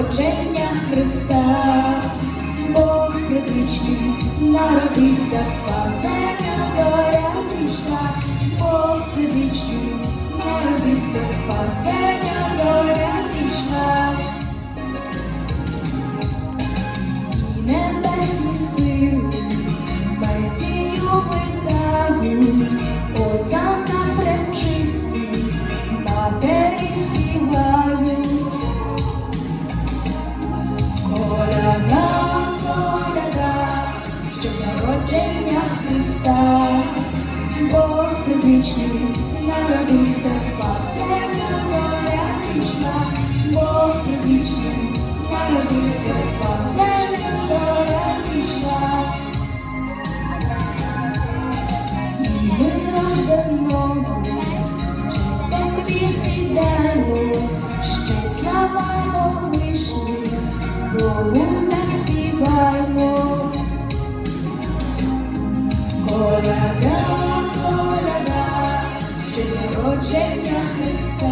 народження Христа, Бог предвічний народився, спасення предвічний народився, спасення зоря. І ми рожденому, честь тобі віддаємо, ще слава вишні, Богу заспіваймо. З народження Христа,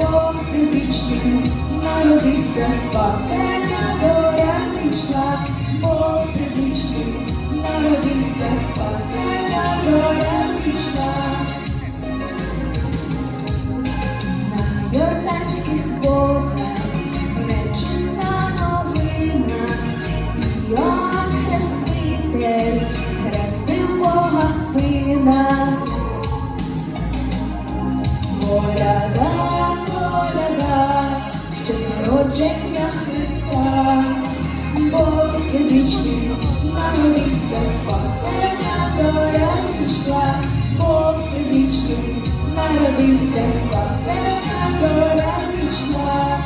Бог предвічний народився, спасення зоря зійшла, Бог предвічний народився, спасення зоря зійшла. На Йорданських водах речена новина, ще з народження Христа, Бог вічний народився, спасення зоря зійшла, Бог вічний народився, спасення зоря зійшла.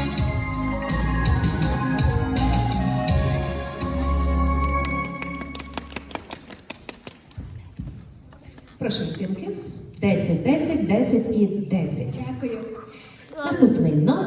Прошу оцінки. 10, 10, 10 і 10. Дякую. Наступний номер.